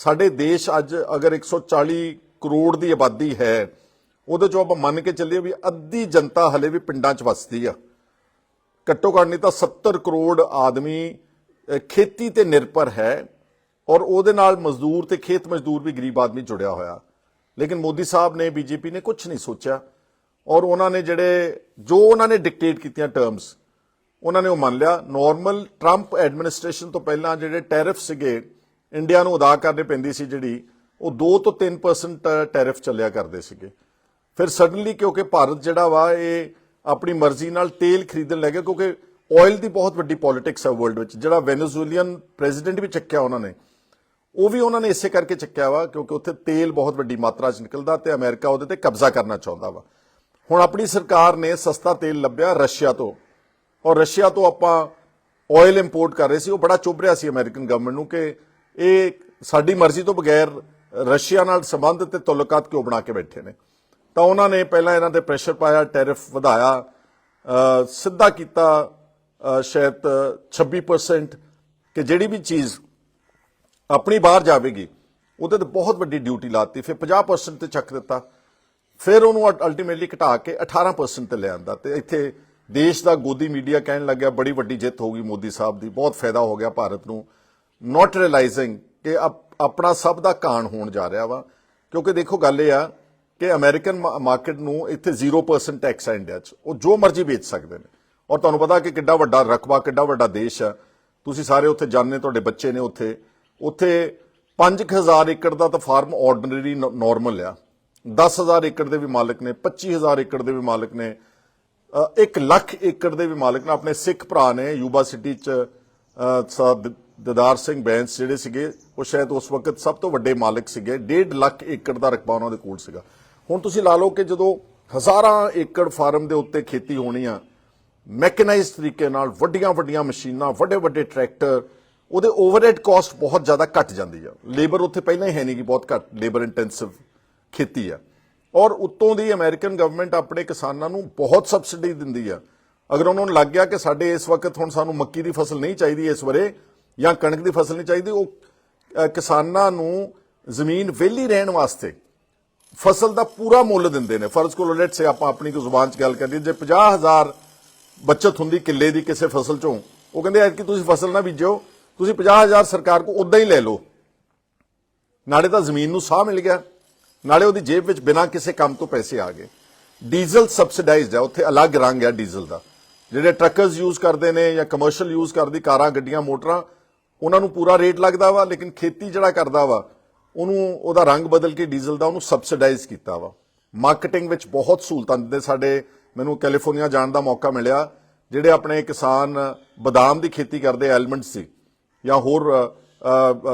ਸਾਡੇ ਦੇਸ਼ ਅੱਜ ਅਗਰ 140 ਕਰੋੜ ਦੀ ਆਬਾਦੀ ਹੈ, ਉਹਦੇ ਚੋਂ ਆਪਾਂ ਮੰਨ ਕੇ ਚੱਲੀਏ ਵੀ ਅੱਧੀ ਜਨਤਾ ਹਲੇ ਵੀ ਪਿੰਡਾਂ 'ਚ ਵਸਦੀ ਆ। ਘੱਟੋ ਘੱਟ ਨਹੀਂ ਤਾਂ 70 ਕਰੋੜ ਆਦਮੀ ਖੇਤੀ ਤੇ ਨਿਰਭਰ ਹੈ ਔਰ ਉਹਦੇ ਨਾਲ ਮਜ਼ਦੂਰ ਤੇ ਖੇਤ ਮਜ਼ਦੂਰ ਵੀ ਗਰੀਬ ਆਦਮੀ ਜੁੜਿਆ ਹੋਇਆ। ਲੇਕਿਨ ਮੋਦੀ ਸਾਹਿਬ ਨੇ ਬੀਜੇਪੀ ਨੇ ਕੁਝ ਨਹੀਂ ਸੋਚਿਆ ਔਰ ਉਹਨਾਂ ਨੇ ਜਿਹੜੇ, ਜੋ ਉਹਨਾਂ ਨੇ ਡਿਕਟੇਟ ਕੀਤੀਆਂ ਟਰਮਸ, ਉਹਨਾਂ ਨੇ ਉਹ ਮੰਨ ਲਿਆ। ਨਾਰਮਲ ਟਰੰਪ ਐਡਮਿਨਿਸਟ੍ਰੇਸ਼ਨ ਤੋਂ ਪਹਿਲਾਂ ਜਿਹੜੇ ਟੈਰਿਫ ਸੀਗੇ ਇੰਡੀਆ ਨੂੰ ਅਦਾ ਕਰਨੇ ਪੈਂਦੀ ਸੀ ਜਿਹੜੀ ਉਹ 2 ਤੋਂ 3% ਟੈਰਿਫ ਚੱਲਿਆ ਕਰਦੇ ਸੀਗੇ। ਫਿਰ ਸਡਨਲੀ ਕਿਉਂਕਿ ਭਾਰਤ ਜਿਹੜਾ ਵਾ, ਇਹ ਆਪਣੀ ਮਰਜ਼ੀ ਨਾਲ ਤੇਲ ਖਰੀਦਣ ਲੱਗ ਗਿਆ ਕਿਉਂਕਿ ਆਇਲ ਦੀ ਬਹੁਤ ਵੱਡੀ ਪੋਲਿਟਿਕਸ ਹੈ ਵਰਲਡ ਵਿੱਚ, ਜਿਹੜਾ ਵੈਨੇਜ਼ੁਏਲੀਅਨ ਪ੍ਰੈਜ਼ੀਡੈਂਟ ਵੀ ਚੱਕਿਆ ਉਹਨਾਂ ਨੇ। ਉਹ ਵੀ ਉਹਨਾਂ ਨੇ ਇਸੇ ਕਰਕੇ ਚੱਕਿਆ ਵਾ ਕਿਉਂਕਿ ਉੱਥੇ ਤੇਲ ਬਹੁਤ ਵੱਡੀ ਮਾਤਰਾ 'ਚ ਨਿਕਲਦਾ ਤੇ ਅਮਰੀਕਾ ਉਹਦੇ ਤੇ ਕਬਜ਼ਾ ਕਰਨਾ ਚਾਹੁੰਦਾ ਵਾ। ਹੁਣ ਆਪਣੀ ਸਰਕਾਰ ਨੇ ਸਸਤਾ ਤੇਲ ਲੱਭਿਆ ਰਸ਼ੀਆ ਤੋਂ। ਔਰ ਰਸ਼ੀਆ ਤੋਂ ਆਪਾਂ ਆਇਲ ਇੰਪੋਰਟ ਕਰ ਰਹੇ ਸੀ, ਉਹ ਬੜਾ ਚੁੱਭ ਰਿਹਾ ਸੀ ਅਮਰੀਕਨ ਗਵਰਨਮੈਂਟ ਨੂੰ ਕਿ ਇਹ ਸਾਡੀ ਮਰਜ਼ੀ ਤੋਂ ਬਗੈਰ ਰਸ਼ੀਆ ਨਾਲ ਸੰਬੰਧ ਤੇ ਤਾਲੁਕਾਤ ਕਿਉਂ ਬਣਾ ਕੇ ਬੈਠੇ ਨੇ? ਤਾਂ ਉਹਨਾਂ ਨੇ ਪਹਿਲਾਂ ਇਹਨਾਂ ਤੇ ਪ੍ਰੈਸ਼ਰ ਪਾਇਆ ਟੈਰਿਫ ਵਧਾਇਆ ਸਿੱਧਾ ਕੀਤਾ ਸ਼ਾਇਦ 26% ਕਿ ਜਿਹੜੀ ਵੀ ਚੀਜ਼ ਆਪਣੀ ਬਾਹਰ ਜਾਵੇਗੀ, ਉਹਦੇ ਤੇ ਬਹੁਤ ਵੱਡੀ ਡਿਊਟੀ ਲਾਤੀ, ਫਿਰ 50% ਤੇ ਚੱਕ ਦਿੱਤਾ। ਫਿਰ ਉਹਨੂੰ ਅਲਟੀਮੇਟਲੀ ਘਟਾ ਕੇ 18% ਤੇ ਲੈ ਆਂਦਾ ਤੇ ਇੱਥੇ ਦੇਸ਼ ਦਾ ਗੋਦੀ ਮੀਡੀਆ ਕਹਿਣ ਲੱਗਿਆ, ਬੜੀ ਵੱਡੀ ਜਿੱਤ ਹੋ ਗਈ ਮੋਦੀ ਸਾਹਿਬ ਦੀ, ਬਹੁਤ ਫਾਇਦਾ ਹੋ ਗਿਆ ਭਾਰਤ ਨੂੰ। ਨਾਟ ਰਿਅਲਾਈਜ਼ਿੰਗ ਕਿ ਆਪਣਾ ਸਭ ਦਾ ਕਾਣ ਹੋਣ ਜਾ ਰਿਹਾ ਵਾ। ਕਿਉਂਕਿ ਦੇਖੋ ਗੱਲ ਇਹ ਆ ਕਿ ਅਮਰੀਕਨ ਮਾਰਕੀਟ ਨੂੰ ਇੱਥੇ 0% ਟੈਕਸ ਆ ਇੰਡੀਆ 'ਚ। ਉਹ ਜੋ ਮਰਜ਼ੀ ਵੇਚ ਸਕਦੇ ਨੇ। ਔਰ ਤੁਹਾਨੂੰ ਪਤਾ ਕਿ ਕਿੱਡਾ ਵੱਡਾ ਰਕਬਾ, ਕਿੱਡਾ ਵੱਡਾ ਦੇਸ਼ ਆ। ਤੁਸੀਂ ਸਾਰੇ ਉੱਥੇ ਜਾਣਦੇ ਤੁਹਾਡੇ ਬੱਚੇ ਨੇ ਉੱਥੇ। ਉੱਥੇ 5000 ਏਕੜ ਦਾ ਤਾਂ ਫਾਰਮ ਆਰਡੀਨਰੀ ਨਾਰਮਲ ਆ। 10000 ਏਕੜ ਦੇ ਵੀ ਮਾਲਕ ਨੇ 25000 ਏਕੜ ਦੇ ਵੀ ਮਾਲਕ ਨੇ। 1 ਲੱਖ ਏਕੜ ਦੇ ਵੀ ਮਾਲਕ ਨੇ। ਆਪਣੇ ਸਿੱਖ ਭਰਾ ਨੇ ਯੂਬਾ ਸਿਟੀ ਚ ਦਦਾਰ ਸਿੰਘ ਬੈਂਸ ਜਿਹੜੇ ਸੀਗੇ, ਉਹ ਸ਼ਾਇਦ ਉਸ ਵਕਤ ਸਭ ਤੋਂ ਵੱਡੇ ਮਾਲਕ ਸੀਗੇ। 1.5 ਲੱਖ ਏਕੜ ਦਾ ਰਕਬਾ ਉਹਨਾਂ ਦੇ ਕੋਲ ਸੀਗਾ। ਹੁਣ ਤੁਸੀਂ ਲਾ ਲਓ ਕਿ ਜਦੋਂ ਹਜ਼ਾਰਾਂ ਏਕੜ ਫਾਰਮ ਦੇ ਉੱਤੇ ਖੇਤੀ ਹੋਣੀ ਆ ਮੈਕਨਾਈਜ਼ਡ ਤਰੀਕੇ ਨਾਲ ਵੱਡੀਆਂ ਵੱਡੀਆਂ ਮਸ਼ੀਨਾਂ, ਵੱਡੇ ਵੱਡੇ ਟਰੈਕਟਰ, ਉਹਦੇ ਓਵਰਹੈਡ ਕਾਸਟ ਬਹੁਤ ਜ਼ਿਆਦਾ ਘਟ ਜਾਂਦੀ ਆ। ਲੇਬਰ ਉੱਥੇ ਪਹਿਲਾਂ ਹੀ ਹੈ ਨਹੀਂ ਕਿ ਬਹੁਤ ਘੱਟ ਲੇਬਰ ਇੰਟੈਂਸਿਵ ਖੇਤੀ ਆ। ਔਰ ਉੱਤੋਂ ਦੀ ਅਮਰੀਕਨ ਗਵਰਨਮੈਂਟ ਆਪਣੇ ਕਿਸਾਨਾਂ ਨੂੰ ਬਹੁਤ ਸਬਸਿਡੀ ਦਿੰਦੀ ਆ। ਅਗਰ ਉਹਨਾਂ ਨੂੰ ਲੱਗ ਗਿਆ ਕਿ ਸਾਡੇ ਇਸ ਵਕਤ ਹੁਣ ਸਾਨੂੰ ਮੱਕੀ ਦੀ ਫਸਲ ਨਹੀਂ ਚਾਹੀਦੀ ਇਸ ਵਰੇ ਜਾਂ ਕਣਕ ਦੀ ਫਸਲ ਨਹੀਂ ਚਾਹੀਦੀ, ਉਹ ਕਿਸਾਨਾਂ ਨੂੰ ਜ਼ਮੀਨ ਵਿਹਲੀ ਰਹਿਣ ਵਾਸਤੇ ਫਸਲ ਦਾ ਪੂਰਾ ਮੁੱਲ ਦਿੰਦੇ ਨੇ। ਫਰਜ਼ ਕੋਲ ਲੈਟ ਸੇ ਆਪਾਂ ਆਪਣੀ ਕੋ ਜ਼ੁਬਾਨ 'ਚ ਗੱਲ ਕਰੀਏ ਜੇ 50000 ਬਚਤ ਹੁੰਦੀ ਕਿੱਲੇ ਦੀ ਕਿਸੇ ਫਸਲ 'ਚੋਂ, ਉਹ ਕਹਿੰਦੇ ਐ ਕਿ ਤੁਸੀਂ ਫਸਲ ਨਾ ਬੀਜੋ, ਤੁਸੀਂ 50000 ਸਰਕਾਰ ਕੋ ਉਦਾਂ ਹੀ ਲੈ ਲਓ। ਨਾਲੇ ਤਾਂ ਜ਼ਮੀਨ ਨੂੰ ਸਾਹ ਮਿਲ ਗਿਆ। ਨਾਲੇ ਉਹਦੀ ਜੇਬ ਵਿੱਚ ਬਿਨਾਂ ਕਿਸੇ ਕੰਮ ਤੋਂ ਪੈਸੇ ਆ ਗਏ। ਡੀਜ਼ਲ ਸਬਸਿਡਾਈਜ਼ਡ ਹੈ, ਉੱਥੇ ਅਲੱਗ ਰੰਗ ਹੈ ਡੀਜ਼ਲ ਦਾ। ਜਿਹੜੇ ਟਰੱਕਰਸ ਯੂਜ਼ ਕਰਦੇ ਨੇ ਜਾਂ ਕਮਰਸ਼ੀਅਲ ਯੂਜ਼ ਕਰਦੀ ਕਾਰਾਂ, ਗੱਡੀਆਂ, ਮੋਟਰਾਂ ਉਹਨਾਂ ਨੂੰ ਪੂਰਾ ਰੇਟ ਲੱਗਦਾ ਵਾ, ਲੇਕਿਨ ਖੇਤੀ ਜਿਹੜਾ ਕਰਦਾ ਵਾ, ਉਹਨੂੰ, ਉਹਦਾ ਰੰਗ ਬਦਲ ਕੇ ਡੀਜ਼ਲ ਦਾ ਉਹਨੂੰ ਸਬਸਿਡਾਈਜ਼ ਕੀਤਾ ਵਾ। ਮਾਰਕੀਟਿੰਗ ਵਿੱਚ ਬਹੁਤ ਸਹੂਲਤਾਂ ਦਿੰਦੇ ਸਾਡੇ, ਮੈਨੂੰ ਕੈਲੀਫੋਰਨੀਆ ਜਾਣ ਦਾ ਮੌਕਾ ਮਿਲਿਆ, ਜਿਹੜੇ ਆਪਣੇ ਕਿਸਾਨ ਬਦਾਮ ਦੀ ਖੇਤੀ ਕਰਦੇ ਐਲਮੰਡ ਸੀ, ਜਾਂ ਹੋਰ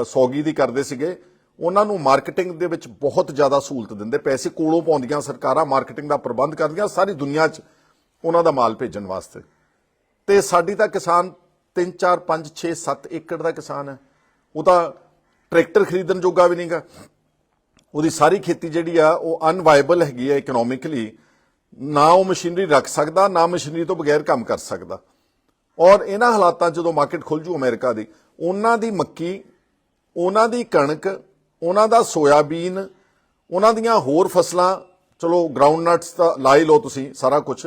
ਸੌਗੀ ਦੀ ਕਰਦੇ ਸੀਗੇ, ਉਹਨਾਂ ਨੂੰ ਮਾਰਕੀਟਿੰਗ ਦੇ ਵਿੱਚ ਬਹੁਤ ਜ਼ਿਆਦਾ ਸਹੂਲਤ ਦਿੰਦੇ। ਪੈਸੇ ਕੋਲੋਂ ਪਾਉਂਦੀਆਂ ਸਰਕਾਰਾਂ ਮਾਰਕੀਟਿੰਗ ਦਾ ਪ੍ਰਬੰਧ ਕਰਦੀਆਂ, ਸਾਰੀ ਦੁਨੀਆ 'ਚ ਉਹਨਾਂ ਦਾ ਮਾਲ ਭੇਜਣ ਵਾਸਤੇ। ਤੇ ਸਾਡੀ ਤਾਂ ਕਿਸਾਨ 3 4 5 6 7 ਏਕੜ ਦਾ ਕਿਸਾਨ ਹੈ। ਉਹ ਤਾਂ ਟਰੈਕਟਰ ਖਰੀਦਣ ਜੋਗਾ ਵੀ ਨਹੀਂਗਾ। ਉਹਦੀ ਸਾਰੀ ਖੇਤੀ ਜਿਹੜੀ ਆ, ਉਹ ਅਨਵਾਇਬਲ ਹੈਗੀ ਆ ਇਕਨੋਮਿਕਲੀ ਨਾ ਉਹ ਮਸ਼ੀਨਰੀ ਰੱਖ ਸਕਦਾ, ਨਾ ਮਸ਼ੀਨਰੀ ਤੋਂ ਬਗੈਰ ਕੰਮ ਕਰ ਸਕਦਾ। ਔਰ ਇਹਨਾਂ ਹਾਲਾਤਾਂ 'ਚ ਜਦੋਂ ਮਾਰਕੀਟ ਖੁੱਲ ਜੂ ਅਮਰੀਕਾ ਦੀ, ਉਹਨਾਂ ਦੀ ਮੱਕੀ, ਉਹਨਾਂ ਦੀ ਕਣਕ, ਉਹਨਾਂ ਦਾ ਸੋਇਆਬੀਨ, ਉਹਨਾਂ ਦੀਆਂ ਹੋਰ ਫਸਲਾਂ, ਚਲੋ ਗਰਾਊਂਡ ਨਟਸ ਤਾਂ ਲਾ ਲਓ ਤੁਸੀਂ ਸਾਰਾ ਕੁਝ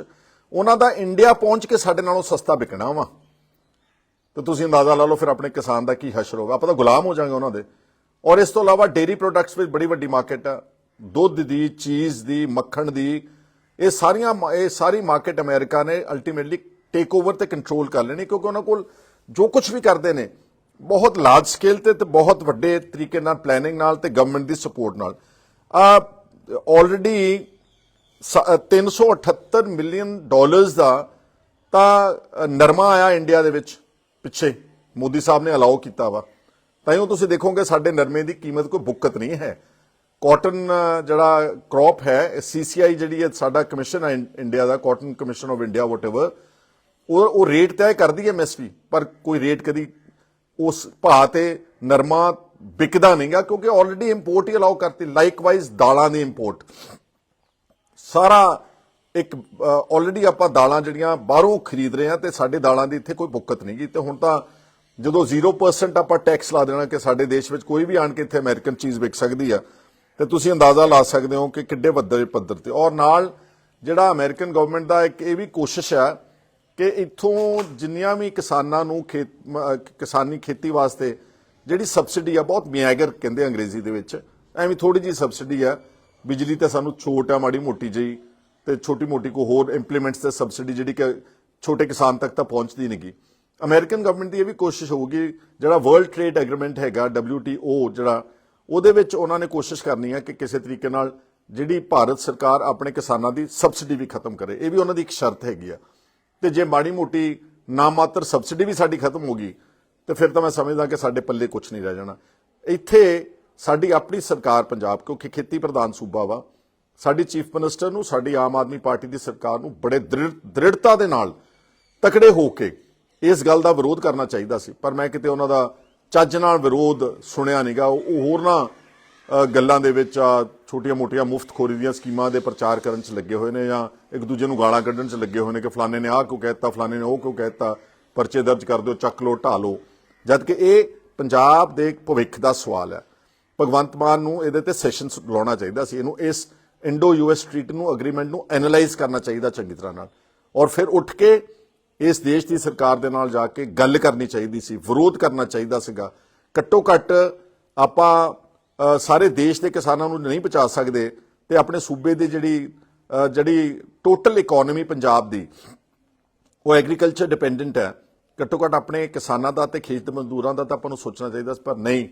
ਉਹਨਾਂ ਦਾ ਇੰਡੀਆ ਪਹੁੰਚ ਕੇ ਸਾਡੇ ਨਾਲੋਂ ਸਸਤਾ ਵਿਕਣਾ ਵਾ। ਤੇ ਤੁਸੀਂ ਅੰਦਾਜ਼ਾ ਲਾ ਲਓ ਫਿਰ ਆਪਣੇ ਕਿਸਾਨ ਦਾ ਕੀ ਹਸ਼ਰ ਹੋਗਾ ਆਪਾਂ ਤਾਂ ਗੁਲਾਮ ਹੋ ਜਾਾਂਗੇ ਉਹਨਾਂ ਦੇ। ਔਰ ਇਸ ਤੋਂ ਇਲਾਵਾ ਡੇਰੀ ਪ੍ਰੋਡਕਟਸ ਵਿੱਚ ਬੜੀ ਵੱਡੀ ਮਾਰਕੀਟ ਆ। ਦੁੱਧ ਦੀ, ਚੀਜ਼ ਦੀ, ਮੱਖਣ ਦੀ, ਇਹ ਸਾਰੀਆਂ ਮ- ਇਹ ਸਾਰੀ ਮਾਰਕੀਟ ਅਮਰੀਕਾ ਨੇ ਅਲਟੀਮੇਟਲੀ ਟੇਕ ਓਵਰ ਤੇ ਕੰਟਰੋਲ ਕਰ ਲੈਣੀ, ਕਿਉਂਕਿ ਉਹਨਾਂ ਕੋਲ ਜੋ ਕੁਝ ਵੀ ਕਰਦੇ ਨੇ, ਬਹੁਤ ਲਾਰਜ ਸਕੇਲ ਤੇ ਤੇ ਬਹੁਤ ਵੱਡੇ ਤਰੀਕੇ ਨਾਲ ਪਲੈਨਿੰਗ ਨਾਲ ਤੇ ਗਵਰਨਮੈਂਟ ਦੀ ਸਪੋਰਟ ਨਾਲ। ਆ ਆਲਰੇਡੀ 378 ਮਿਲੀਅਨ ਡਾਲਰਸ ਦਾ ਤਾਂ ਨਰਮਾ ਆਇਆ ਇੰਡੀਆ ਦੇ ਵਿੱਚ। ਪਿੱਛੇ, ਮੋਦੀ ਸਾਹਿਬ ਨੇ ਅਲਾਉ ਕੀਤਾ ਵਾ। ਤਾਂ ਹੀ ਉਹ ਤੁਸੀਂ ਦੇਖੋਗੇ ਸਾਡੇ ਨਰਮੇ ਦੀ ਕੀਮਤ ਕੋਈ ਬੁੱਕਤ ਨਹੀਂ ਹੈ। ਕਾਟਨ ਜਿਹੜਾ ਕ੍ਰੌਪ ਹੈ ਸੀਸੀਆਈ ਜਿਹੜੀ ਹੈ, ਸਾਡਾ ਕਮਿਸ਼ਨ ਹੈ India the cotton commission of India whatever ਉਹ ਉਹ ਰੇਟ ਤੈਅ ਕਰਦੀ ਹੈ ਐਮਐਸਪੀ ਪਰ ਕੋਈ ਰੇਟ ਕਦੀ ਉਸ ਭਾਅ ਤੇ ਨਰਮਾ ਵਿਕਦਾ ਨਹੀਂਗਾ ਕਿਉਂਕਿ ਆਲਰੇਡੀ ਇੰਪੋਰਟ ਹੀ ਅਲਾਉ ਕਰਤੀ ਲਾਈਕਵਾਈਜ਼ ਦਾਲਾਂ ਦੀ ਇੰਪੋਰਟ ਸਾਰਾ ਇੱਕ ਆਲਰੇਡੀ ਆਪਾਂ ਦਾਲਾਂ ਜਿਹੜੀਆਂ ਬਾਹਰੋਂ ਖਰੀਦ ਰਹੇ ਹਾਂ ਤੇ ਸਾਡੇ ਦਾਲਾਂ ਦੀ ਇੱਥੇ ਕੋਈ ਬੁੱਕਤ ਨਹੀਂ ਗਈ। ਤੇ ਹੁਣ ਤਾਂ ਜਦੋਂ 0% ਆਪਾਂ ਟੈਕਸ ਲਾ ਦੇਣਾ ਕਿ ਸਾਡੇ ਦੇਸ਼ ਵਿੱਚ ਕੋਈ ਵੀ ਆਣ ਕੇ ਇੱਥੇ ਅਮਰੀਕਨ ਚੀਜ਼ ਵਿਕ ਸਕਦੀ ਆ, ਤੇ ਤੁਸੀਂ ਅੰਦਾਜ਼ਾ ਲਾ ਸਕਦੇ ਹੋ ਕਿ ਕਿੱਡੇ ਵੱਡੇ ਪੱਧਰ ਤੇ। ਔਰ ਨਾਲ ਜਿਹੜਾ ਅਮਰੀਕਨ ਗਵਰਨਮੈਂਟ ਦਾ ਇੱਕ ਇਹ ਵੀ ਕੋਸ਼ਿਸ਼ ਆ ਕਿ ਇੱਥੋਂ ਜਿੰਨੀਆਂ ਵੀ ਕਿਸਾਨਾਂ ਨੂੰ ਖੇਤ ਕਿਸਾਨੀ ਖੇਤੀ ਵਾਸਤੇ ਜਿਹੜੀ ਸਬਸਿਡੀ ਆ, ਬਹੁਤ ਮਿਆਗਰ ਕਹਿੰਦੇ ਅੰਗਰੇਜ਼ੀ ਦੇ ਵਿੱਚ, ਐਵੇਂ ਥੋੜੀ ਜੀ ਸਬਸਿਡੀ ਆ। ਬਿਜਲੀ ਤੇ ਸਾਨੂੰ ਛੋਟ ਆ, ਮਾੜੀ ਮੋਟੀ ਜਿਹੀ। ਤੇ ਛੋਟੀ ਮੋਟੀ ਕੋ ਹੋਰ ਇੰਪਲੀਮੈਂਟਸ ਤੇ ਸਬਸਿਡੀ ਜਿਹੜੀ ਕਿ ਛੋਟੇ ਕਿਸਾਨ ਤੱਕ ਤਾਂ ਪਹੁੰਚਦੀ ਨਹੀਂਗੀ ਅਮਰੀਕਨ ਗਵਰਨਮੈਂਟ ਦੀ ਇਹ ਵੀ ਕੋਸ਼ਿਸ਼ ਹੋਊਗੀ, ਜਿਹੜਾ ਵਰਲਡ ਟ੍ਰੇਡ ਐਗਰੀਮੈਂਟ ਹੈਗਾ WTO ਜਿਹੜਾ, ਉਹਦੇ ਵਿੱਚ ਉਹਨਾਂ ਨੇ ਕੋਸ਼ਿਸ਼ ਕਰਨੀ ਹੈ ਕਿ ਕਿਸੇ ਤਰੀਕੇ ਨਾਲ ਜਿਹੜੀ ਭਾਰਤ ਸਰਕਾਰ ਆਪਣੇ ਕਿਸਾਨਾਂ ਦੀ ਸਬਸਿਡੀ ਵੀ ਖਤਮ ਕਰੇ। ਇਹ ਵੀ ਉਹਨਾਂ ਦੀ ਇੱਕ ਸ਼ਰਤ ਹੈਗੀ ਆ। ਤੇ ਜੇ ਮਾੜੀ ਮੋਟੀ ਨਾਮਾਤਰ ਸਬਸਿਡੀ ਵੀ ਸਾਡੀ ਖਤਮ ਹੋ ਗਈ, ਤੇ ਫਿਰ ਤਾਂ ਮੈਂ ਸਮਝਦਾ ਕਿ ਸਾਡੇ ਪੱਲੇ ਕੁਝ ਨਹੀਂ ਰਹਿ ਜਾਣਾ। ਇੱਥੇ ਸਾਡੀ ਆਪਣੀ ਸਰਕਾਰ ਪੰਜਾਬ, ਕਿਉਂਕਿ ਖੇਤੀ ਪ੍ਰਧਾਨ ਸੂਬਾ ਵਾ ਸਾਡੀ ਚੀਫ ਮਿਨਿਸਟਰ ਨੂੰ, ਸਾਡੀ ਆਮ ਆਦਮੀ ਪਾਰਟੀ ਦੀ ਸਰਕਾਰ ਨੂੰ ਬੜੇ ਦ੍ਰਿੜ- ਦ੍ਰਿੜਤਾ ਦੇ ਨਾਲ ਤਕੜੇ ਹੋ ਕੇ ਇਸ ਗੱਲ ਦਾ ਵਿਰੋਧ ਕਰਨਾ ਚਾਹੀਦਾ ਸੀ। ਪਰ ਮੈਂ ਕਿਤੇ ਉਹਨਾਂ ਦਾ ਚੱਜ ਨਾਲ ਵਿਰੋਧ ਸੁਣਿਆ ਨਹੀਂਗਾ ਉਹ ਹੋਰ ਨਾ ਗੱਲਾਂ ਦੇ ਵਿੱਚ ਛੋਟੀਆਂ-ਮੋਟੀਆਂ ਮੁਫਤਖੋਰੀ ਦੀਆਂ ਸਕੀਮਾਂ ਦੇ ਪ੍ਰਚਾਰ ਕਰਨ 'ਚ ਲੱਗੇ ਹੋਏ ਨੇ ਜਾਂ ਇੱਕ ਦੂਜੇ ਨੂੰ ਗਾਲਾਂ ਕੱਢਣ 'ਚ ਲੱਗੇ ਹੋਏ ਨੇ ਕਿ ਫਲਾਣੇ ਨੇ ਆਹ ਕਿਉਂ ਕਹਿਤਾ ਫਲਾਣੇ ਨੇ ਉਹ ਕਿਉਂ ਕਹਿਤਾ ਪਰਚੇ ਦਰਜ ਕਰ ਦਿਓ, ਚੱਕ ਲਓ ਢਾ ਲਓ। ਜਦ ਕਿ ਇਹ ਪੰਜਾਬ ਦੇ ਭਵਿੱਖ ਦਾ ਸਵਾਲ ਹੈ। ਭਗਵੰਤ ਮਾਨ ਨੂੰ ਇਹਦੇ ਤੇ ਸੈਸ਼ਨ ਲਾਉਣਾ ਚਾਹੀਦਾ ਸੀ। ਇਹਨੂੰ ਇਸ ਇੰਡੋ ਯੂਐਸ ਟ੍ਰੀਟ ਨੂੰ ਐਗਰੀਮੈਂਟ ਨੂੰ ਐਨਾਲਾਈਜ਼ ਕਰਨਾ ਚਾਹੀਦਾ ਚੰਗੀ ਤਰ੍ਹਾਂ ਨਾਲ। ਔਰ ਫਿਰ ਉੱਠ ਕੇ ਇਸ ਦੇਸ਼ ਦੀ ਸਰਕਾਰ ਦੇ ਨਾਲ ਜਾ ਕੇ ਗੱਲ ਕਰਨੀ ਚਾਹੀਦੀ ਸੀ, ਵਿਰੋਧ ਕਰਨਾ ਚਾਹੀਦਾ ਸੀਗਾ। ਘੱਟੋ ਘੱਟ ਆਪਾਂ ਸਾਰੇ ਦੇਸ਼ ਦੇ ਕਿਸਾਨਾਂ ਨੂੰ ਨਹੀਂ ਬਚਾ ਸਕਦੇ ਤੇ ਆਪਣੇ ਸੂਬੇ ਦੀ ਜਿਹੜੀ ਜਿਹੜੀ ਟੋਟਲ ਇਕਨੋਮੀ ਪੰਜਾਬ ਦੀ, ਉਹ ਐਗਰੀਕਲਚਰ ਡਿਪੈਂਡੈਂਟ ਹੈ। ਘੱਟੋ ਘੱਟ ਆਪਣੇ ਕਿਸਾਨਾਂ ਦਾ ਤੇ ਖੇਤ ਮਜ਼ਦੂਰਾਂ ਦਾ ਤਾਂ ਆਪਾਂ ਨੂੰ ਸੋਚਣਾ ਚਾਹੀਦਾ ਪਰ ਨਹੀਂ,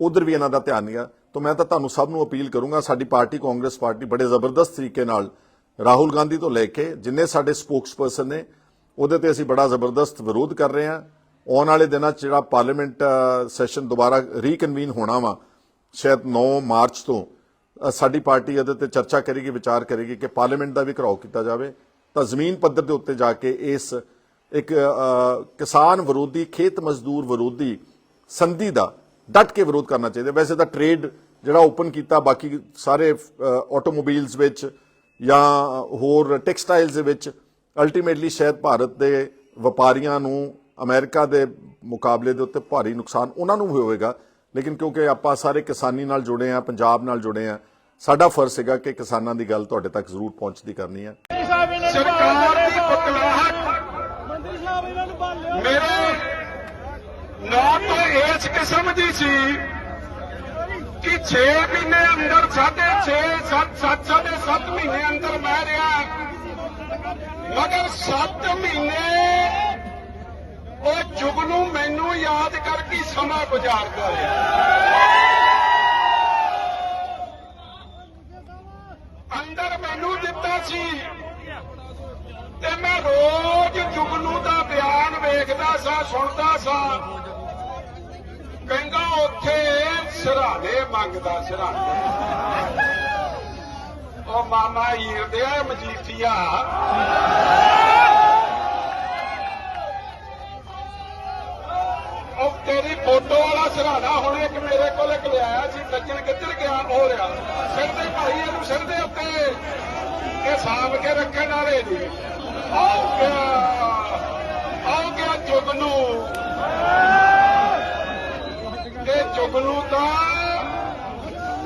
ਉਧਰ ਵੀ ਇਹਨਾਂ ਦਾ ਧਿਆਨ ਨਹੀਂ ਆ। ਤਾਂ ਮੈਂ ਤਾਂ ਤੁਹਾਨੂੰ ਸਭ ਨੂੰ ਅਪੀਲ ਕਰੂੰਗਾ, ਸਾਡੀ ਪਾਰਟੀ ਕਾਂਗਰਸ ਪਾਰਟੀ ਬੜੇ ਜ਼ਬਰਦਸਤ ਤਰੀਕੇ ਨਾਲ ਰਾਹੁਲ ਗਾਂਧੀ ਤੋਂ ਲੈ ਕੇ ਜਿੰਨੇ ਸਾਡੇ ਸਪੋਕਸਪਰਸਨ ਨੇ, ਉਹਦੇ ਤੇ ਅਸੀਂ ਬੜਾ ਜ਼ਬਰਦਸਤ ਵਿਰੋਧ ਕਰ ਰਹੇ ਹਾਂ। ਆਉਣ ਵਾਲੇ ਦਿਨਾਂ 'ਚ ਜਿਹੜਾ ਪਾਰਲੀਮੈਂਟ ਸੈਸ਼ਨ ਦੁਬਾਰਾ ਰੀਕਨਵੀਨ ਹੋਣਾ ਵਾ, ਸ਼ਾਇਦ 9 ਮਾਰਚ ਤੋਂ ਸਾਡੀ ਪਾਰਟੀ ਇਹਦੇ ਤੇ ਚਰਚਾ ਕਰੇਗੀ, ਵਿਚਾਰ ਕਰੇਗੀ ਕਿ ਪਾਰਲੀਮੈਂਟ ਦਾ ਵੀ ਘਰਾਓ ਕੀਤਾ ਜਾਵੇ। ਤਾਂ ਜ਼ਮੀਨ ਪੱਧਰ ਦੇ ਉੱਤੇ ਜਾ ਕੇ ਇਸ ਇੱਕ ਕਿਸਾਨ ਵਿਰੋਧੀ, ਖੇਤ ਮਜ਼ਦੂਰ ਵਿਰੋਧੀ ਸੰਧੀ ਦਾ ਡਟ ਕੇ ਵਿਰੋਧ ਕਰਨਾ ਚਾਹੀਦਾ। ਵੈਸੇ ਤਾਂ ਟ੍ਰੇਡ ਜਿਹੜਾ ਓਪਨ ਕੀਤਾ ਬਾਕੀ ਸਾਰੇ ਆਟੋਮੋਬਾਈਲਸ ਵਿੱਚ ਜਾਂ ਹੋਰ ਟੈਕਸਟਾਈਲਸ ਦੇ ਵਿੱਚ ਅਲਟੀਮੇਟਲੀ ਸ਼ਾਇਦ ਭਾਰਤ ਦੇ ਵਪਾਰੀਆਂ ਨੂੰ ਅਮਰੀਕਾ ਦੇ ਮੁਕਾਬਲੇ ਦੇ ਉੱਤੇ ਭਾਰੀ ਨੁਕਸਾਨ ਉਹਨਾਂ ਨੂੰ ਵੀ ਹੋਵੇਗਾ। ਲੇਕਿਨ ਕਿਉਂਕਿ ਆਪਾਂ ਸਾਰੇ ਕਿਸਾਨੀ ਨਾਲ ਜੁੜੇ ਆ ਪੰਜਾਬ ਨਾਲ ਜੁੜੇ ਆ ਸਾਡਾ ਫਰਜ਼ ਹੈਗਾ ਕਿ ਕਿਸਾਨਾਂ ਦੀ ਗੱਲ ਤੁਹਾਡੇ ਤੱਕ ਜ਼ਰੂਰ ਪਹੁੰਚਦੀ ਕਰਨੀ ਹੈ। ਸਰਕਾਰ ਦੀ ਬਕਲਾਹਟ ਮੰਤਰੀ ਸਾਹਿਬ ਇਹਨਾਂ ਨੂੰ ਬੰਨ ਲਿਓ ਤਾਂ ਇਸ ਕਿਸਮ ਦੀ ਸੀ ਕਿ 6 ਮਹੀਨੇ ਅੰਦਰ, ਸਾਢੇ 6 7 7 ਸਾਢੇ 7 ਮਹੀਨੇ ਅੰਦਰ ਮੈਂ ਰਿਹਾ। ਮਗਰ 7 ਮਹੀਨੇ ਉਹ ਜੁਗ ਨੂੰ ਮੈਨੂੰ ਯਾਦ ਕਰਕੇ ਸਮਾਂ ਗੁਜ਼ਾਰਦਾ ਰਿਹਾ। ਅੰਦਰ ਮੈਨੂੰ ਦਿੱਤਾ ਸੀ ਤੇ ਮੈਂ ਰੋਜ਼ ਜੁਗਨੂ ਦਾ ਬਿਆਨ ਵੇਖਦਾ ਸਾਂ, ਸੁਣਦਾ ਸਾਂ। ਕਹਿੰਦਾ ਉੱਥੇ ਸਰਾਣੇ ਮੰਗਦਾ ਸਰਾਣੇ ਉਹ ਮਾਮਾ ਹੀਰ ਦੇ ਮਜੀਠੀਆ। ਉਹ ਤੇਰੀ ਫੋਟੋ ਵਾਲਾ ਸਰਾਣਾ ਹੁਣ ਇੱਕ ਮੇਰੇ ਕੋਲ ਇੱਕ ਲਿਆਇਆ ਸੀ ਸੱਜਣ ਕਿੱਧਰ ਗਿਆ ਹੋ ਰਿਹਾ ਸਿਰ ਦੇ ਭਾਈ, ਇਹਨੂੰ ਸਿਰ ਦੇ ਉੱਤੇ। ਇਹ ਸਾਂਭ ਕੇ ਰੱਖਣ ਵਾਲੇ ਜੀ ਆਉ ਗਿਆ ਆਉ ਗਿਆ ਜੁਗਨੂ ਇਹ ਜੁਗਨੂ ਤਾਂ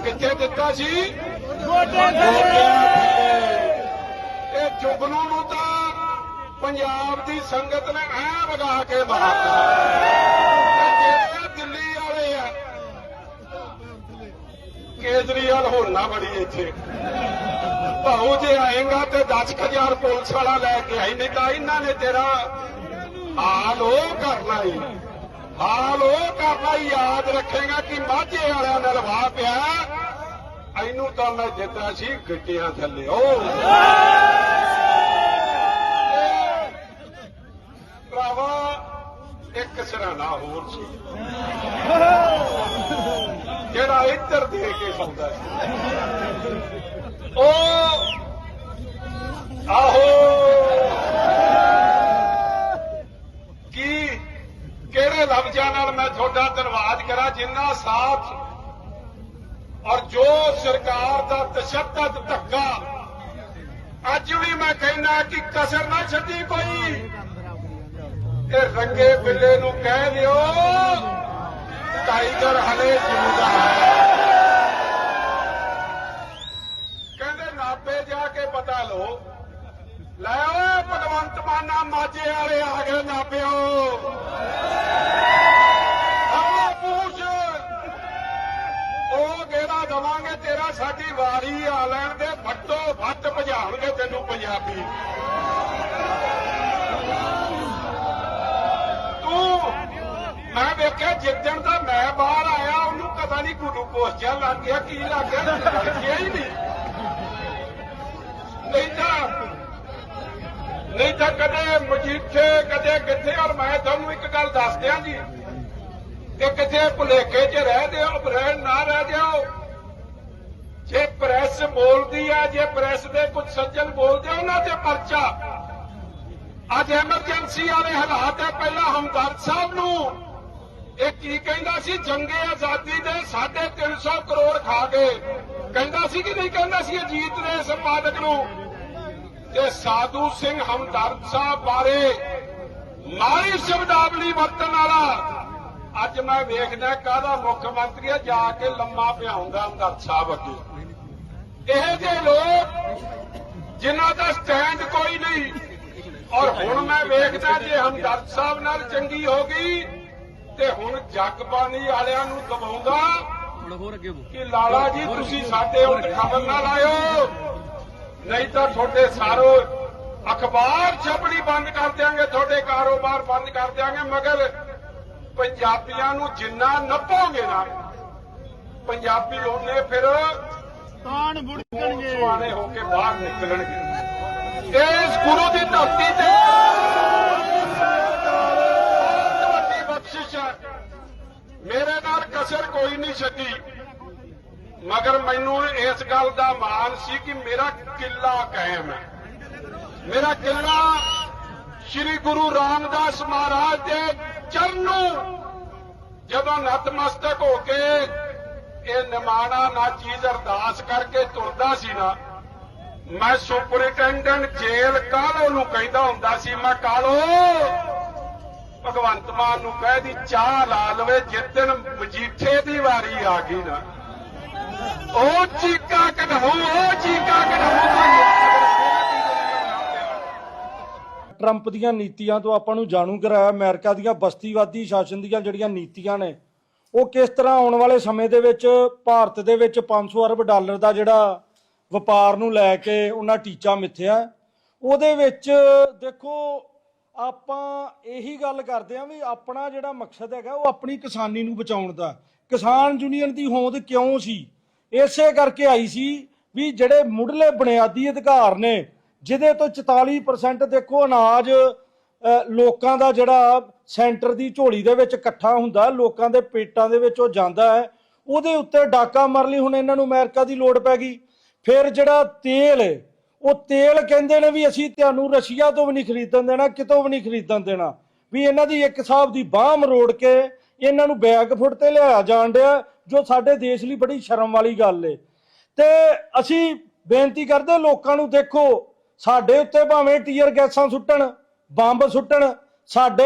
ਕਿੱਥੇ ਦਿੱਤਾ ਸੀ? ਗੋਡੇ ਇਹ ਜੁਗਨੂ ਨੂੰ ਤਾਂ ਪੰਜਾਬ ਦੀ ਸੰਗਤ ਨੇ ਐ ਵਗਾ ਕੇ ਮਾਰਤਾ। ਦਿੱਲੀ ਵਾਲੇ ਆ। ਕੇਜਰੀਵਾਲ ਹੁਣ ਨਾ ਬੜੀ ਇੱਥੇ। ਭਾਉ ਜੇ ਆਏਗਾ ਤੇ 10000 ਪੁਲਿਸ ਵਾਲਾ ਲੈ ਕੇ ਆਈ ਨਹੀਂ ਤਾਂ ਇਹਨਾਂ ਨੇ ਤੇਰਾ ਹਾਲ ਉਹ ਕਰਨਾ ਹੀ ਹਾਲ ਉਹ ਕਰਨਾ ਯਾਦ ਰੱਖੇਗਾ ਕਿ ਮਾਝੇ ਵਾਲਿਆਂ ਨਾਲ ਵਾਹ ਪਿਆ। ਇਹਨੂੰ ਤਾਂ ਮੈਂ ਜਿੱਦਾਂ ਸੀ, ਗਿੱਟਿਆਂ ਥੱਲੇ ਉਹ ਭਰਾਵਾ, ਇੱਕ ਸਰਾਣਾ ਹੋਰ ਸੀ। ਜਿਹੜਾ ਇੱਧਰ ਦੇ ਕੇ ਸੌਂਦਾ ਸੀ। ਉਹ ਆਹੋ ਕਿਹੜੇ ਲਫ਼ਜ਼ਾਂ ਨਾਲ ਮੈਂ ਤੁਹਾਡਾ ਧੰਨਵਾਦ ਕਰਾਂ, ਜਿੰਨਾ ਸਾਥ ਔਰ ਜੋ ਸਰਕਾਰ ਦਾ ਤਸ਼ੱਦਦ ਧੱਕਾ, ਅੱਜ ਵੀ ਮੈਂ ਕਹਿੰਦਾ ਕਿ ਕਸਰ ਨਾ ਛੱਡੀ ਕੋਈ। ਇਹ ਰੰਗੇ ਬਿੱਲੇ ਨੂੰ ਕਹਿ ਦਿਓ, ਟਾਈਗਰ ਹਲੇ ਜਿੰਦਾ ਹੈ। ਕਹਿੰਦੇ ਨਾਪੇ ਜਾ ਕੇ ਪਤਾ ਲਓ, ਲੈ ਭਗਵੰਤ ਮਾਨਾ ਮਾਝੇ ਵਾਲੇ ਆ ਗਏ ਨਾਪਿਓ ਆਹ ਪੂਛ। ਉਹ ਗੇੜਾ ਦਵਾਂਗੇ, ਤੇਰਾ ਸਾਡੀ ਵਾਰੀ ਆ ਲੈਣ ਦੇ। ਫੱਟੋ ਵੱਟ ਭਜਾਉਣਗੇ ਤੈਨੂੰ ਪੰਜਾਬੀ। ਤੂੰ, ਮੈਂ ਵੇਖਿਆ ਜਿੱਦਣ ਦਾ ਮੈਂ ਬਾਹਰ ਆਇਆ, ਉਹਨੂੰ ਪਤਾ ਨਹੀਂ ਗਲੂਕੋਸ ਜਿਹਾ ਲੱਗ ਗਿਆ, ਕੀ ਲੱਗ ਗਿਆ ਹੀ ਨਹੀਂ ਤਾਂ ਨਹੀਂ ਤਾਂ ਕਦੇ ਮਜੀਠੇ ਕਦੇ ਕਿੱਥੇ ਔਰ ਮੈਂ ਤੁਹਾਨੂੰ ਇੱਕ ਗੱਲ ਦੱਸ ਦਿਆਂ ਜੀ ਕਿ ਕਿਤੇ ਭੁਲੇਖੇ 'ਚ ਰਹਿ ਦਿਓ ਰਹਿ ਨਾ ਰਹਿ ਦਿਓ। ਜੇ ਪ੍ਰੈਸ ਬੋਲਦੀ ਆ ਜੇ ਪ੍ਰੈਸ ਦੇ ਕੁਝ ਸੱਜਣ ਬੋਲਦੇ ਆ, ਉਹਨਾਂ ਤੇ ਪਰਚਾ। ਅੱਜ ਐਮਰਜੈਂਸੀ ਵਾਲੇ ਹਾਲਾਤ ਹੈ ਪਹਿਲਾਂ ਹਮਦਰਦ ਸਾਹਿਬ ਨੂੰ। ਇਹ ਕੀ ਕਹਿੰਦਾ ਸੀ? ਜੰਗੇ ਆਜ਼ਾਦੀ ਦੇ 350 ਕਰੋੜ ਖਾ ਗਏ ਕਹਿੰਦਾ ਸੀ ਕਿ ਨਹੀਂ? ਕਹਿੰਦਾ ਸੀ ਅਜੀਤ ਦੇ ਸੰਪਾਦਕ ਨੂੰ। ਤੇ ਸਾਧੂ ਸਿੰਘ ਹਮਦਰਦ ਸਾਹਿਬ ਬਾਰੇ ਮਾੜੀ ਸ਼ਬਦਾਵਲੀ ਵਰਤਣ ਵਾਲਾ। ਅੱਜ ਮੈਂ ਵੇਖਦਾ ਕਾਹਦਾ ਮੁੱਖ ਮੰਤਰੀ ਆ ਜਾ ਕੇ ਲੰਮਾ ਪਿਆਉਂਦਾ ਹਮਦਰਦ ਸਾਹਿਬ ਅੱਗੇ। ਇਹ ਜਿਹੇ ਲੋਕ ਜਿਨ੍ਹਾਂ ਦਾ ਸਟੈਂਡ ਕੋਈ ਨਹੀਂ। ਔਰ ਹੁਣ ਮੈਂ ਵੇਖਦਾ ਜੇ ਹਮਦਰਦ ਸਾਹਿਬ ਨਾਲ ਚੰਗੀ ਹੋ ਗਈ ਤੇ ਹੁਣ ਜਗਬਾਣੀ ਵਾਲਿਆਂ ਨੂੰ ਦਬਾਉਂਦਾ ਕਿ ਲਾਲਾ ਜੀ ਤੁਸੀਂ ਸਾਡੇ ਉੱਤੇ ਖਬਰ ਨਾ ਲਾਇਓ। ਨਹੀਂ ਤਾਂ ਤੁਹਾਡੇ ਸਾਰੋ ਅਖਬਾਰ ਛਪਣੀ ਬੰਦ ਕਰ ਦਿਆਂਗੇ ਤੁਹਾਡੇ ਕਾਰੋਬਾਰ ਬੰਦ ਕਰ ਦਿਆਂਗੇ ਮਗਰ ਪੰਜਾਬੀਆਂ ਨੂੰ ਜਿੰਨਾ ਨੱਪੋਗੇ ਨਾ ਪੰਜਾਬੀ ਉਹਨੇ ਫਿਰ ਤਾਣ ਬੁੜਕਣਗੇ। ਸੁਆਣੇ ਹੋ ਕੇ ਬਾਹਰ ਨਿਕਲਣਗੇ। ਇਸ ਗੁਰੂ ਦੀ ਧਰਤੀ ਤੇ ਵੱਡੀ ਬਖਸ਼ਿਸ਼ ਹੈ। ਮੇਰੇ ਨਾਲ ਕਸਰ ਕੋਈ ਨਹੀਂ ਛੱਡੀ। ਮਗਰ ਮੈਨੂੰ ਇਸ ਗੱਲ ਦਾ ਮਾਣ ਸੀ ਕਿ ਮੇਰਾ ਕਿੱਲਾ ਕਾਇਮ ਹੈ। ਮੇਰਾ ਕਿੱਲਾ ਸ੍ਰੀ ਗੁਰੂ ਰਾਮਦਾਸ ਮਹਾਰਾਜ ਦੇ ਚਰਨੋਂ ਜਦੋਂ ਨਤਮਸਤਕ ਹੋ ਕੇ ਇਹ ਨਿਮਾਣਾ ਨਾ ਚੀਜ਼ ਅਰਦਾਸ ਕਰਕੇ ਤੁਰਦਾ ਸੀ ਨਾ, ਮੈਂ ਸੁਪਰਿੰਟੈਂਡੈਂਟ ਜੇਲ੍ਹ ਕਾਲੋ ਨੂੰ ਕਹਿੰਦਾ ਹੁੰਦਾ ਸੀ, ਮੈਂ ਕਾਲੋ ਭਗਵੰਤ ਮਾਨ ਨੂੰ ਕਹਿ ਦੀ ਚਾਹ ਲਾ ਲਵੇ ਜਿੱਦਣ ਮਜੀਠੇ ਦੀ ਵਾਰੀ ਆ ਗਈ ਨਾ। ਉਹ ਚੀਕਾ ਕਢਾਉ ਉਹ ਚੀਕਾ ਕਢਾਉ ਟਰੰਪ ਦੀਆਂ ਨੀਤੀਆਂ ਤੋਂ ਆਪਾਂ ਨੂੰ ਜਾਣੂ ਕਰਾਇਆ, ਅਮਰੀਕਾ ਦੀਆਂ ਬਸਤੀਵਾਦੀ ਸ਼ਾਸਨ ਦੀਆਂ ਜਿਹੜੀਆਂ ਨੀਤੀਆਂ ਨੇ, ਉਹ ਕਿਸ ਤਰ੍ਹਾਂ ਆਉਣ ਵਾਲੇ ਸਮੇਂ ਦੇ ਵਿੱਚ ਭਾਰਤ ਦੇ ਵਿੱਚ 500 ਅਰਬ ਡਾਲਰ ਦਾ ਜਿਹੜਾ ਵਪਾਰ ਨੂੰ ਲੈ ਕੇ ਉਹਨਾਂ ਟੀਚਾ ਮਿੱਥਿਆ। ਉਹਦੇ ਵਿੱਚ ਦੇਖੋ, ਆਪਾਂ ਇਹੀ ਗੱਲ ਕਰਦੇ ਆਂ ਵੀ ਆਪਣਾ ਜਿਹੜਾ ਮਕਸਦ ਹੈਗਾ, ਉਹ ਆਪਣੀ ਕਿਸਾਨੀ ਨੂੰ ਬਚਾਉਣ ਦਾ। ਕਿਸਾਨ ਯੂਨੀਅਨ ਦੀ ਹੋਂਦ ਕਿਉਂ ਸੀ? ਇਸੇ ਕਰਕੇ ਆਈ ਸੀ ਵੀ ਜਿਹੜੇ ਮੁੱਢਲੇ ਬੁਨਿਆਦੀ ਅਧਿਕਾਰ ਨੇ, ਜਿਹਦੇ ਤੋਂ 44% ਦੇਖੋ ਅਨਾਜ ਲੋਕਾਂ ਦਾ ਜਿਹੜਾ ਸੈਂਟਰ ਦੀ ਝੋਲੀ ਦੇ ਵਿੱਚ ਇਕੱਠਾ ਹੁੰਦਾ, ਲੋਕਾਂ ਦੇ ਪੇਟਾਂ ਦੇ ਵਿੱਚ ਉਹ ਜਾਂਦਾ ਹੈ, ਉਹਦੇ ਉੱਤੇ ਡਾਕਾ ਮਾਰ ਲਈ, ਹੁਣ ਇਹਨਾਂ ਨੂੰ ਅਮਰੀਕਾ ਦੀ ਲੋੜ ਪੈ ਗਈ। ਫਿਰ ਜਿਹੜਾ ਤੇਲ ਉਹ ਤੇਲ ਕਹਿੰਦੇ ਨੇ ਵੀ ਅਸੀਂ ਤੁਹਾਨੂੰ ਰਸ਼ੀਆ ਤੋਂ ਵੀ ਨਹੀਂ ਖਰੀਦਣ ਦੇਣਾ, ਕਿਤੋਂ ਵੀ ਨਹੀਂ ਖਰੀਦਣ ਦੇਣਾ। ਵੀ ਇਹਨਾਂ ਦੀ ਇੱਕ ਹਿਸਾਬ ਦੀ ਬਾਹ ਮਰੋੜ ਕੇ ਇਹਨਾਂ ਨੂੰ ਬੈਗ ਫੁੱਟ ਤੇ ਲਿਆਇਆ ਜਾਣ ਡਿਆ ਜੋ ਸਾਡੇ ਦੇਸ਼ ਲਈ ਬੜੀ ਸ਼ਰਮ ਵਾਲੀ ਗੱਲ ਏ। ਤੇ ਅਸੀਂ ਬੇਨਤੀ ਕਰਦੇ ਲੋਕਾਂ ਨੂੰ, ਦੇਖੋ, ਸਾਡੇ ਉੱਤੇ ਭਾਵੇਂ ਟੀਅਰ ਗੈਸਾਂ ਸੁੱਟਣ, ਬੰਬ ਸੁੱਟਣ, ਸਾਡੇ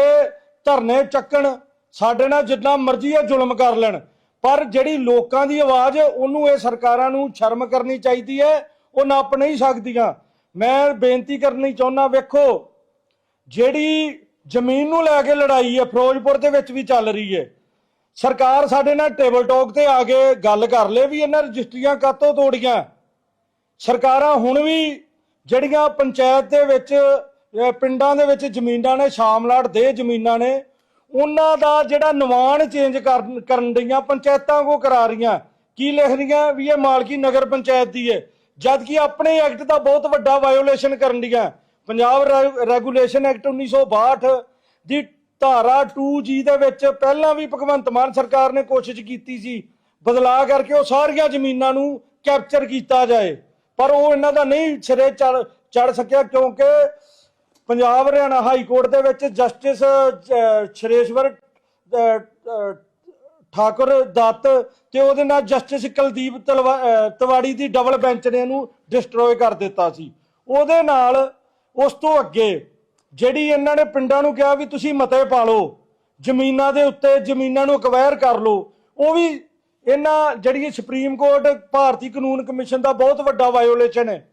ਧਰਨੇ ਚੱਕਣ, ਸਾਡੇ ਨਾਲ ਜਿੰਨਾ ਮਰਜ਼ੀ ਹੈ ਜ਼ੁਲਮ ਕਰ ਲੈਣ, ਪਰ ਜਿਹੜੀ ਲੋਕਾਂ ਦੀ ਆਵਾਜ਼, ਉਹਨੂੰ ਇਹ ਸਰਕਾਰਾਂ ਨੂੰ ਸ਼ਰਮ ਕਰਨੀ ਚਾਹੀਦੀ ਹੈ ਉਹ ਨੱਪ ਨਹੀਂ ਸਕਦੀਆਂ। ਮੈਂ ਬੇਨਤੀ ਕਰਨੀ ਚਾਹੁੰਦਾ ਵੇਖੋ, ਜਿਹੜੀ ਜ਼ਮੀਨ ਨੂੰ ਲੈ ਕੇ ਲੜਾਈ ਹੈ ਫਿਰੋਜ਼ਪੁਰ ਦੇ ਵਿੱਚ ਵੀ ਚੱਲ ਰਹੀ ਹੈ ਸਰਕਾਰ ਸਾਡੇ ਨਾਲ ਟੇਬਲ ਟਾਕ ਤੇ ਆ ਕੇ ਗੱਲ ਕਰ ਲੇ ਵੀ ਇਹਨਾਂ ਰਜਿਸਟਰੀਆਂ ਕਾਤੋਂ ਤੋੜੀਆਂ। ਸਰਕਾਰਾਂ ਹੁਣ ਵੀ ਜਿਹੜੀਆਂ ਪੰਚਾਇਤ ਦੇ ਵਿੱਚ ਪਿੰਡਾਂ ਦੇ ਵਿੱਚ ਜ਼ਮੀਨਾਂ ਨੇ ਸ਼ਾਮਲਾਟ ਦੇ ਜ਼ਮੀਨਾਂ ਨੇ, ਉਹਨਾਂ ਦਾ ਜਿਹੜਾ ਨਿਵਾਣ ਚੇਂਜ ਕਰਨ ਕਰਨ ਡੀਆਂ ਪੰਚਾਇਤਾਂ ਕੋ ਕਰਾ ਰਹੀਆਂ। ਕੀ ਲਿਖ ਰਹੀਆਂ ਵੀ ਇਹ ਮਾਲਕੀ ਨਗਰ ਪੰਚਾਇਤ ਦੀ ਹੈ ਜਦ ਕਿ ਆਪਣੇ ਐਕਟ ਦਾ ਬਹੁਤ ਵੱਡਾ ਵਾਇਓਲੇਸ਼ਨ ਕਰਨ ਡੀਆਂ ਪੰਜਾਬ ਰੈ- ਰੈਗੂਲੇਸ਼ਨ ਐਕਟ 1962 ਦੀ ਧਾਰਾ 2G ਦੇ ਵਿੱਚ ਪਹਿਲਾਂ ਵੀ ਭਗਵੰਤ ਮਾਨ ਸਰਕਾਰ ਨੇ ਕੋਸ਼ਿਸ਼ ਕੀਤੀ ਸੀ ਬਦਲਾਅ ਕਰਕੇ ਉਹ ਸਾਰੀਆਂ ਜ਼ਮੀਨਾਂ ਨੂੰ ਕੈਪਚਰ ਕੀਤਾ ਜਾਏ ਪਰ ਉਹ ਇਹਨਾਂ ਦਾ ਨਹੀਂ ਸਿਰੇ ਚੜ ਚੜ ਸਕਿਆ ਕਿਉਂਕਿ ਪੰਜਾਬ ਹਰਿਆਣਾ ਹਾਈ ਕੋਰਟ ਦੇ ਵਿੱਚ ਜਸਟਿਸ ਸ਼ਰੇਸ਼ਵਰ ਠਾਕੁਰ ਦੱਤ ਤੇ ਉਹਦੇ ਨਾਲ ਜਸਟਿਸ ਕੁਲਦੀਪ ਤਲਵਾ- ਅ, ਦੀ ਡਬਲ ਬੈਂਚ ਨੇ ਇਹਨੂੰ ਡਿਸਟਰੋਏ ਕਰ ਦਿੱਤਾ ਸੀ। ਉਹਦੇ ਨਾਲ ਉਸ ਤੋਂ ਅੱਗੇ ਜਿਹੜੀ ਇਹਨਾਂ ਨੇ ਪਿੰਡਾਂ ਨੂੰ ਕਿਹਾ ਵੀ ਤੁਸੀਂ ਮਤੇ ਪਾ ਲਓ, ਜ਼ਮੀਨਾਂ ਦੇ ਉੱਤੇ ਜ਼ਮੀਨਾਂ ਨੂੰ ਅਕਵਾਇਰ ਕਰ ਲਓ, ਉਹ ਵੀ ਇਹਨਾਂ ਜਿਹੜੀ ਸੁਪਰੀਮ ਕੋਰਟ ਭਾਰਤੀ ਕਾਨੂੰਨ ਕਮਿਸ਼ਨ ਦਾ ਬਹੁਤ ਵੱਡਾ ਵਾਇਓਲੇਸ਼ਨ ਹੈ।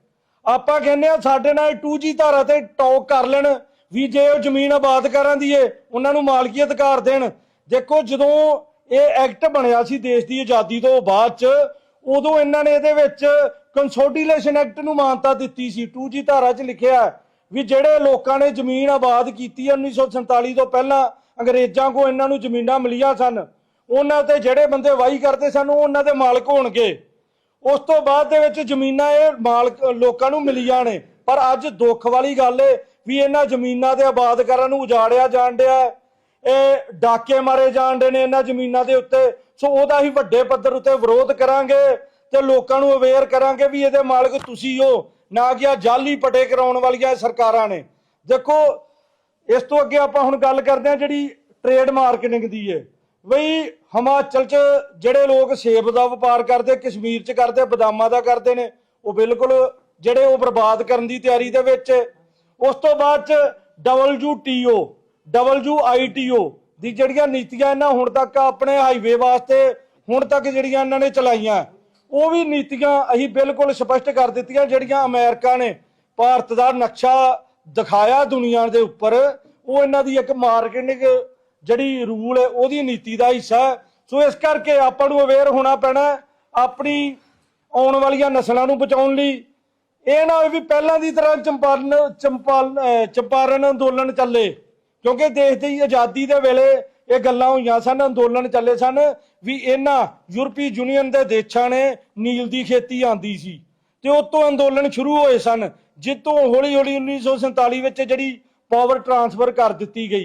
ਆਪਾਂ ਕਹਿੰਦੇ ਆ ਸਾਡੇ ਨਾਲ 2G ਧਾਰਾ ਤੇ ਟੌਕ ਕਰ ਲੈਣ ਵੀ ਜੇ ਉਹ ਜ਼ਮੀਨ ਆਬਾਦ ਕਰਾਂ ਦੀ ਏ, ਉਹਨਾਂ ਨੂੰ ਮਾਲਕੀ ਅਧਿਕਾਰ ਦੇਣ। ਦੇਖੋ ਜਦੋਂ ਇਹ ਐਕਟ ਬਣਿਆ ਸੀ ਦੇਸ਼ ਦੀ ਆਜ਼ਾਦੀ ਤੋਂ ਬਾਅਦ ਚ, ਉਦੋਂ ਇਹਨਾਂ ਨੇ ਇਹਦੇ ਵਿੱਚ ਕੰਸੋਡੀਲੇਸ਼ਨ ਐਕਟ ਨੂੰ ਮਾਨਤਾ ਦਿੱਤੀ ਸੀ। 2G ਧਾਰਾ 'ਚ ਲਿਖਿਆ ਵੀ ਜਿਹੜੇ ਲੋਕਾਂ ਨੇ ਜ਼ਮੀਨ ਆਬਾਦ ਕੀਤੀ ਹੈ 1947 ਤੋਂ ਪਹਿਲਾਂ ਅੰਗਰੇਜ਼ਾਂ ਕੋ ਇਹਨਾਂ ਨੂੰ ਜ਼ਮੀਨਾਂ ਮਿਲੀਆਂ ਸਨ, ਉਹਨਾਂ ਤੇ ਜਿਹੜੇ ਬੰਦੇ ਵਾਹੀ ਕਰਦੇ ਸਨ ਉਹਨਾਂ ਦੇ ਮਾਲਕ ਹੋਣਗੇ। ਉਸ ਤੋਂ ਬਾਅਦ ਦੇ ਵਿੱਚ ਜ਼ਮੀਨਾਂ ਇਹ ਮਾਲਕ, ਲੋਕਾਂ ਨੂੰ ਮਿਲੀਆਂ ਨੇ। ਪਰ ਅੱਜ ਦੁੱਖ ਵਾਲੀ ਗੱਲ ਏ ਵੀ ਇਹਨਾਂ ਜ਼ਮੀਨਾਂ ਦੇ ਆਬਾਦ ਕਰਨ ਨੂੰ ਉਜਾੜਿਆ ਜਾਣ ਡਿਆ ਇਹ ਡਾਕੇ ਮਾਰੇ ਜਾਣ ਡੇ ਨੇ ਇਹਨਾਂ ਜ਼ਮੀਨਾਂ ਦੇ ਉੱਤੇ। ਸੋ ਉਹਦਾ ਹੀ ਵੱਡੇ ਪੱਧਰ ਉੱਤੇ ਵਿਰੋਧ ਕਰਾਂਗੇ ਤੇ ਲੋਕਾਂ ਨੂੰ ਅਵੇਅਰ ਕਰਾਂਗੇ ਵੀ ਇਹਦੇ ਮਾਲਕ ਤੁਸੀਂ ਹੋ। ਨਾ ਕਿ ਆ ਜਾਲੀ ਪਟੇ ਕਰਾਉਣ ਵਾਲੀਆਂ ਸਰਕਾਰਾਂ ਨੇ। ਦੇਖੋ, ਇਸ ਤੋਂ ਅੱਗੇ ਆਪਾਂ ਹੁਣ ਗੱਲ ਕਰਦੇ ਹਾਂ ਜਿਹੜੀ ਟ੍ਰੇਡ ਮਾਰਕੀਟਿੰਗ ਦੀ ਹੈ ਬਈ ਹਿਮਾਚਲ 'ਚ ਜਿਹੜੇ ਲੋਕ ਸੇਬ ਦਾ ਵਪਾਰ ਕਰਦੇ, ਕਸ਼ਮੀਰ 'ਚ ਕਰਦੇ, ਬਦਾਮਾਂ ਦਾ ਕਰਦੇ ਨੇ, ਉਹ ਬਿਲਕੁਲ ਜਿਹੜੇ ਉਹ ਬਰਬਾਦ ਕਰਨ ਦੀ ਤਿਆਰੀ ਦੇ ਵਿੱਚ ਉਸ ਤੋਂ ਬਾਅਦ 'ਚ WTO WITO ਦੀ ਜਿਹੜੀਆਂ ਨੀਤੀਆਂ ਇਹਨਾਂ ਹੁਣ ਤੱਕ ਆਪਣੇ ਹਾਈਵੇ ਵਾਸਤੇ ਹੁਣ ਤੱਕ ਜਿਹੜੀਆਂ ਇਹਨਾਂ ਨੇ ਚਲਾਈਆਂ। ਉਹ ਵੀ ਨੀਤੀਆਂ ਅਸੀਂ ਬਿਲਕੁਲ ਸਪਸ਼ਟ ਕਰ ਦਿੱਤੀਆਂ, ਜਿਹੜੀਆਂ ਅਮਰੀਕਾ ਨੇ ਭਾਰਤ ਦਾ ਨਕਸ਼ਾ ਦਿਖਾਇਆ ਦੁਨੀਆ ਦੇ ਉੱਪਰ, ਉਹ ਇਹਨਾਂ ਦੀ ਇੱਕ ਮਾਰਕੀਟਿੰਗ ਜਿਹੜੀ ਰੂਲ ਹੈ, ਉਹਦੀ ਨੀਤੀ ਦਾ ਹਿੱਸਾ ਹੈ। ਸੋ ਇਸ ਕਰਕੇ ਆਪਾਂ ਨੂੰ ਅਵੇਅਰ ਹੋਣਾ ਪੈਣਾ ਆਪਣੀ ਆਉਣ ਵਾਲੀਆਂ ਨਸਲਾਂ ਨੂੰ ਬਚਾਉਣ ਲਈ ਇਹ ਨਾ ਹੋਵੇ ਵੀ ਪਹਿਲਾਂ ਦੀ ਤਰ੍ਹਾਂ ਚੰਪਾਰਨ ਚੰਪਾਲ ਚੰਪਾਰਨ ਅੰਦੋਲਨ ਚੱਲੇ, ਕਿਉਂਕਿ ਦੇਸ਼ ਦੀ ਆਜ਼ਾਦੀ ਦੇ ਵੇਲੇ ਇਹ ਗੱਲਾਂ ਹੋਈਆਂ ਸਨ, ਅੰਦੋਲਨ ਚੱਲੇ ਸਨ ਵੀ ਇਹਨਾਂ ਯੂਰਪੀ ਯੂਨੀਅਨ ਦੇ ਦੇਸ਼ਾਂ ਨੇ ਨੀਲ ਦੀ ਖੇਤੀ ਆਂਦੀ ਸੀ ਤੇ ਉਸ ਤੋਂ ਅੰਦੋਲਨ ਸ਼ੁਰੂ ਹੋਏ ਸਨ, ਜਿੱਤੋਂ ਹੌਲੀ ਹੌਲੀ 1947 ਵਿੱਚ ਜਿਹੜੀ ਪਾਵਰ ਟਰਾਂਸਫਰ ਕਰ ਦਿੱਤੀ ਗਈ।